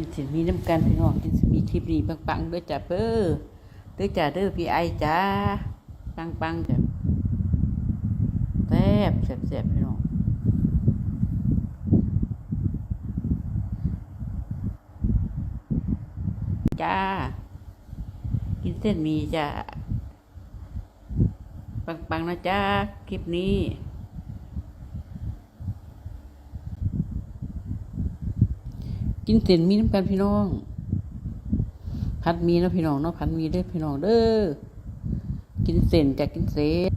กินสินมีน้ำกันพี่น้องกินสินมีคลิปนี้ปังๆด้อจ้าเด้อด้อจ้าเด้อพี่ไอจ้าปังๆจ้ะแซ่บแซ่บพี่น้องจ้า กินเส้นมีจ้าปังๆนะจ้าคลิปนี้ กินเส้นมีน้ำกันพี่น้อง พัดมีนะพี่น้องเนาะพัดมีเด้พี่น้องเด้อ กินเส้นจากกินเส้น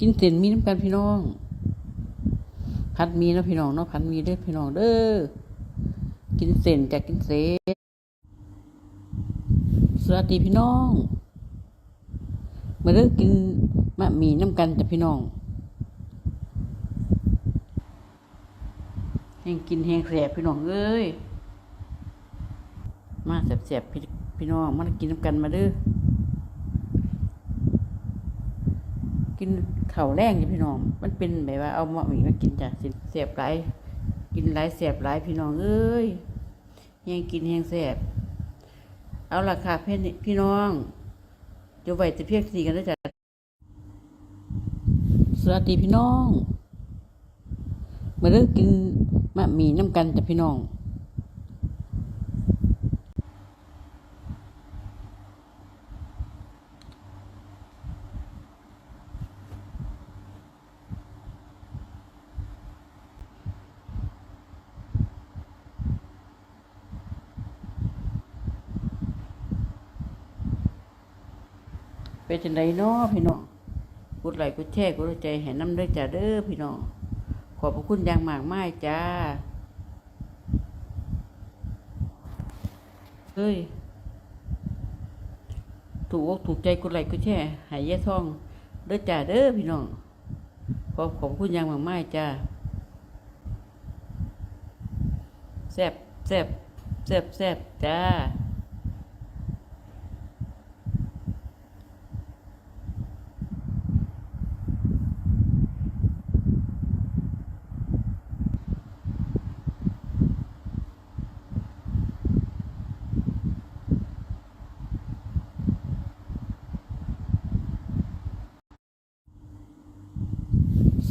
กินเส้นมีน้ำกันพี่น้อง พัดมีนะพี่น้องเนาะพัดมีเด้พี่น้องเด้อ กินเส้นจากกินเส้นสวัสดีพี่น้องมาเลิกกินมะหมี่น้ำกันจะพี่น้อง แห้งกินแห้งแสบพี่น้องเอ้ย มาแสบๆพี่พี่น้องมากินน้ำกันมาเด้อกินเข้าแรงจ้ะพี่น้อง มันเป็นแบบว่าเอามะหมี่มากินจ้ะสิแสบหลายกินหลายแสบหลายพี่น้องเอ้ยแห้งกินแหงแสบเอาล่ะค่ะเพื่อนพี่น้องจะไหวจะเพียงสีกันนะจ๊ะสวัสดีพี่น้อง มาเลิกกิน มะหมี่น้ำกันจ้ะพี่น้องเป็นจังไดเนาะพี่น้องกดไลค์กดแชร์กดใจให้น้ำด้อจ้าเด้อพี่น้อง อบพระคุณอย่างมากมายจ้า เฮ้ย ถูกอกถูกใจกดไลค์กดแชร์ห้ยายท่อง เด้อจ้าเด้อพี่น้อง ขอบขอบคุณอย่างมากมายจ้าแซบแซบแซบแซบจ้า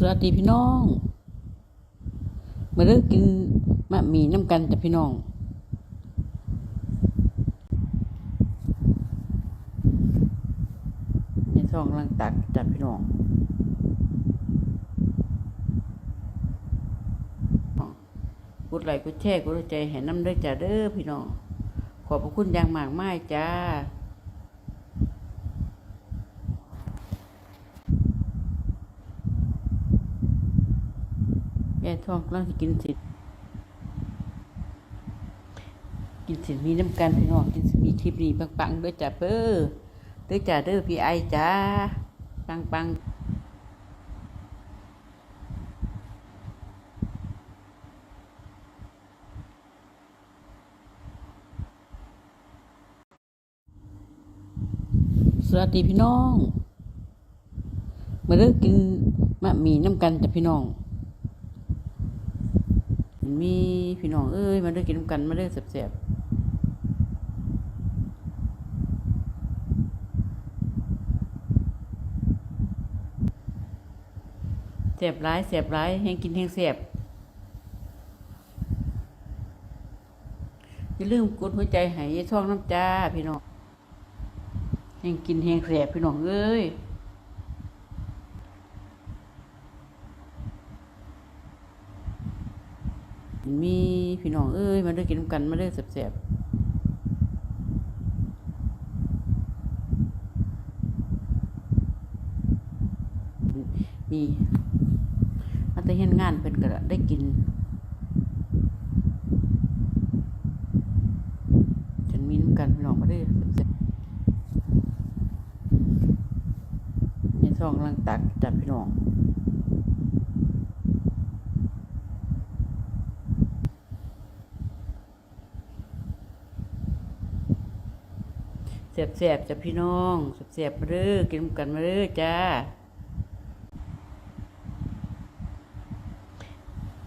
วัสดีพี่น้อง มาเลิกกินมะหมี่น้ำกันจ้ะพี่น้อง ในซองกำลังตักจ้ะพี่น้องกดไลค์กดแชร์กดใจให้น้ำเด้อจ้าเด้อพี่น้อง ขอบพระคุณอย่างมากมายจ้า ยาย ทองกำลังสิกินสิกินสิมีน้ำกันพี่น้องกินสิมีคลิปนี้ปังๆด้อจ้าเด้อเด้อจ้าเด้อพี่ไอจ้าปังๆสวัสดีพี่น้อง มาเลิกกินมะหมี่น้ำกันจ้ะพี่น้อง มีพี่น้องเอ้ยมาเลิกกินกันมาเลิกแสบๆแสบร้ายแสบร้ายแห้งกินแห้งแสบอย่าลืมกดหัวใจให้ยายช่องน้ำจ้าพี่น้องแห้งกินแห้งแสบพี่น้องเอ้ย มีพี่น้องเอ้ยมาเด้อกินกันมาเด้อแสบๆมีมาแต่เห็นงานเพิ่นก็ได้กินฉันมีน้ำกันพี่น้องมาเด้อแซ่บในช่องกำลังตักจับพี่น้อง เสียบๆจ้ะพี่น้องเสียบเสียบมาเรื่อกินนำกันมาเรื่อจ้า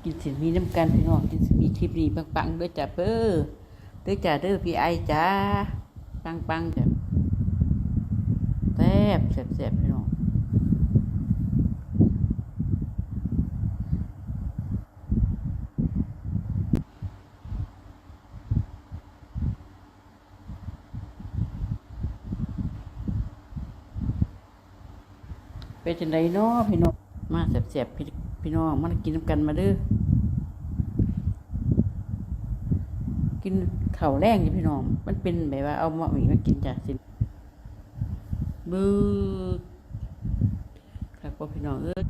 กินสินมีน้ำกันพี่น้องกินสิมีทิปนี้ปังๆด้วยจ้ะเด้อด้วยจ้าเด้อพี่ไอจ้าปังๆจ้ะแซ่บแซ่บแซ่บพี่น้อง เป็นจังไดเนาะพี่น้องมาแสบๆพี่พี่น้องมากินน้ำกันมาเด้อกินเข่าแรงจ้ะพี่น้อง มันเป็นแบบว่าเอามาหมีมากินจ้ะสิบึกครับพ่อพี่น้องเอ้ย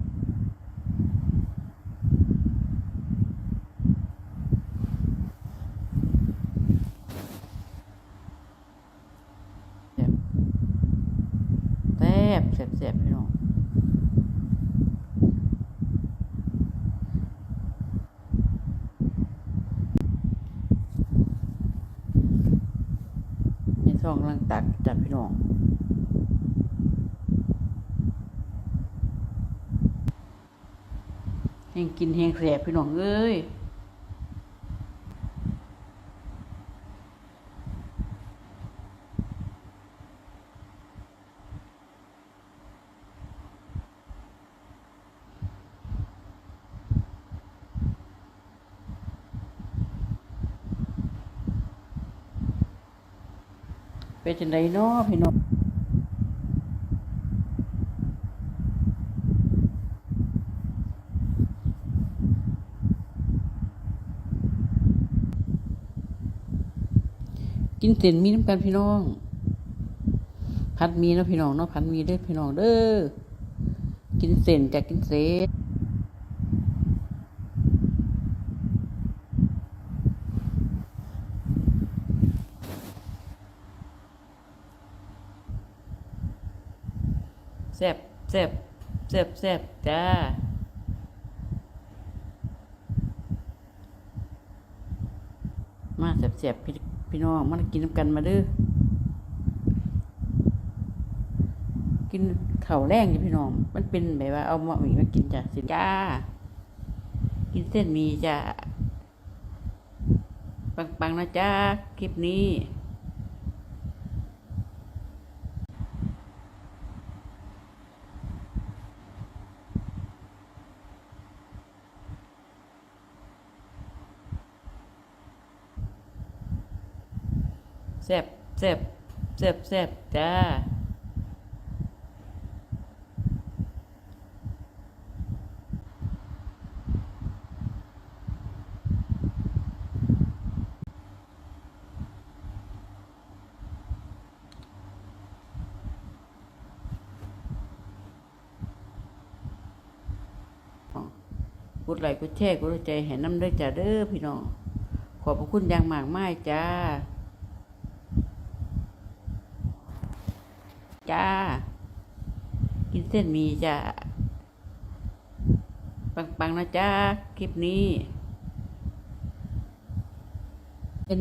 แซ่บแซ่บแซ่บพี่น้อง ในซองกำลังตักจับพี่น้องแห่งกินแห่งแสบพี่น้องเอ้ย เป็นจังไดเนาะพี่น้องกินเส้นมีน้ำกันพี่น้อง พัดมีนะพี่น้องเนาะพัดมีเด้อพี่น้องเด้อกินเส้นจากกินเส้น ซ่บแซ่บแซ่บแซ่บจ้ามาแซ่บๆพี่พี่น้องมากินน้ำกันมาเด้อกินข้าวแรงจ้ะพี่น้อง มันเป็นแบบว่าเอามาหมี่มากินจ้ะสิจ้า กินเส้นมีจ้ะปังๆนะจ้าคลิปนี้ แซ่บแซ่บแซ่บแซ่บจ้ากดไลค์กดแชร์กดใจให้น้ำด้อจ้าเด้อพี่น้อง ขอบพระคุณอย่างมากมายจ้า จ้า กินเส้นหมีจ้า ปังๆนะจ้า คลิปนี้ เป็น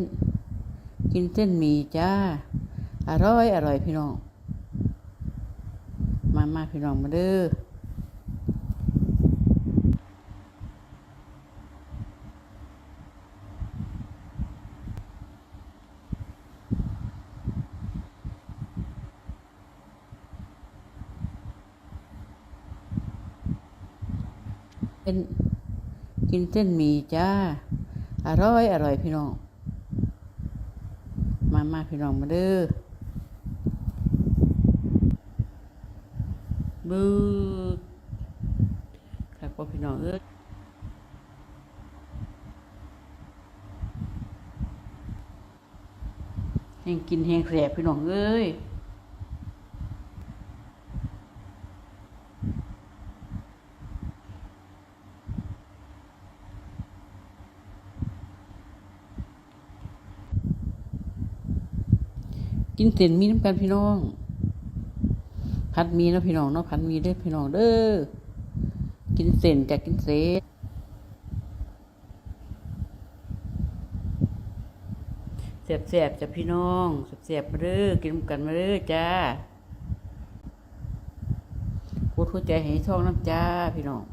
กินเส้นหมีจ้า อร่อย อร่อยพี่น้อง มามาพี่น้องมาเด้อ เป็นกินเส้นหมี่จ้า อร่อย อร่อยพี่น้อง มามาพี่น้องมาเด้อบึกครับพ่อพี่น้องเอ้ยแห้งกินแห้งแสบพี่น้องเอ้ย กินเส้นมีน้ำกันพี่น้อง พัดมีนะพี่น้องเนาะพัดมีเด้อพี่น้องเด้อกินเส้นจากกินเส้นแสบๆจ้ะพี่น้องแสบๆมาเด้อกินกันมาเด้อจ้าพูดหัวใจให้ท้องน้ำจ้าพี่น้อง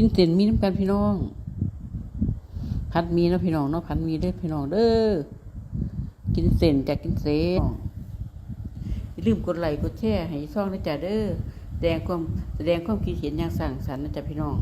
กินเส้นมีน้ำกันพี่น้อง พัดมีนะพี่น้องเนาะพัดมีได้พี่น้องเด้อ กินเส้นจากกินเส้นอย่าลืมกดไลค์กดแชร์ให้ช่องนะจ๊ะเด้อแสดงความแสดงความคิดเห็นอย่างสั่งสรรค์นะจ๊ะพี่น้อง